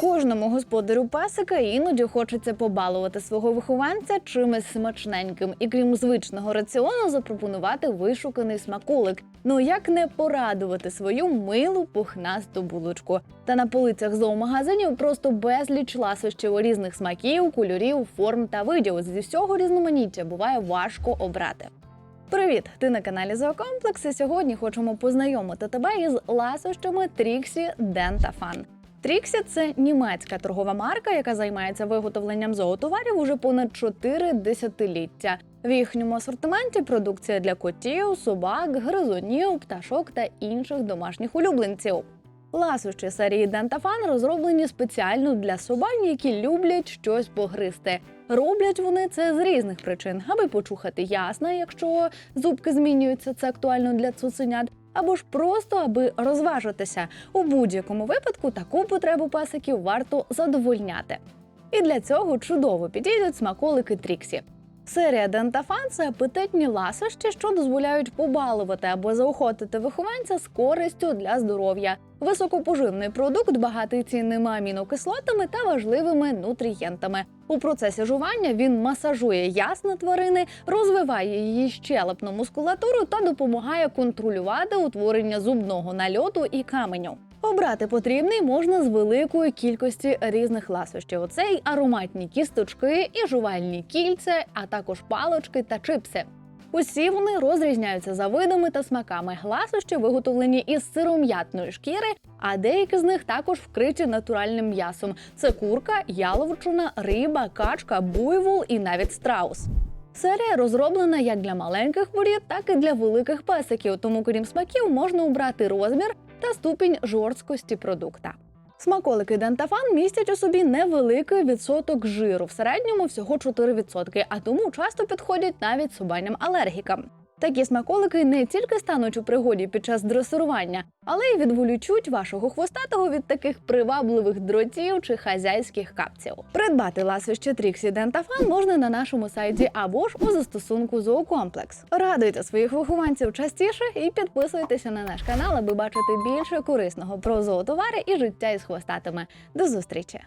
Кожному господарю песика іноді хочеться побалувати свого вихованця чимось смачненьким і крім звичного раціону запропонувати вишуканий смаколик. Ну як не порадувати свою милу пухнасту булочку? Та на полицях зоомагазинів просто безліч ласощів різних смаків, кольорів, форм та видів. Зі всього різноманіття буває важко обрати. Привіт! Ти на каналі Зоокомплекс. І сьогодні хочемо познайомити тебе із ласощами Тріксі Дентафан. Тріксі це німецька торгова марка, яка займається виготовленням зоотоварів уже понад 4 десятиліття. В їхньому асортименті продукція для котів, собак, гризунів, пташок та інших домашніх улюбленців. Ласощі серії Дентафан розроблені спеціально для собак, які люблять щось погризти. Роблять вони це з різних причин, аби почухати ясна, якщо зубки змінюються, це актуально для цуценят, або ж просто аби розважитися. У будь-якому випадку таку потребу песиків варто задовольняти. І для цього чудово підійдуть смаколики Тріксі. Серія Дентафан це апетитні ласощі, що дозволяють побалувати або заохотити вихованця з користю для здоров'я. Високопоживний продукт багатий цінними амінокислотами та важливими нутрієнтами. У процесі жування він масажує ясна тварини, розвиває її щелепну мускулатуру та допомагає контролювати утворення зубного нальоту і каменю. Обрати потрібний можна з великої кількості різних ласощів. Це й ароматні кісточки, і жувальні кільця, а також палочки та чипси. Усі вони розрізняються за видами та смаками. Ласощі виготовлені із сиром'ятної шкіри, а деякі з них також вкриті натуральним м'ясом. Це курка, яловичина, риба, качка, буйвол і навіть страус. Серія розроблена як для маленьких воріт, так і для великих песиків, тому крім смаків можна обрати розмір та ступінь жорсткості продукта. Смаколики Дентафан містять у собі невеликий відсоток жиру, в середньому всього 4%, а тому часто підходять навіть собальним алергікам. Такі смаколики не тільки стануть у пригоді під час дресирування, але й відволічуть вашого хвостатого від таких привабливих дротів чи хазяйських капців. Придбати ласощі Тріксі Дентафан можна на нашому сайті або ж у застосунку Зоокомплекс. Радуйте своїх вихованців частіше і підписуйтеся на наш канал, аби бачити більше корисного про зоотовари і життя із хвостатими. До зустрічі!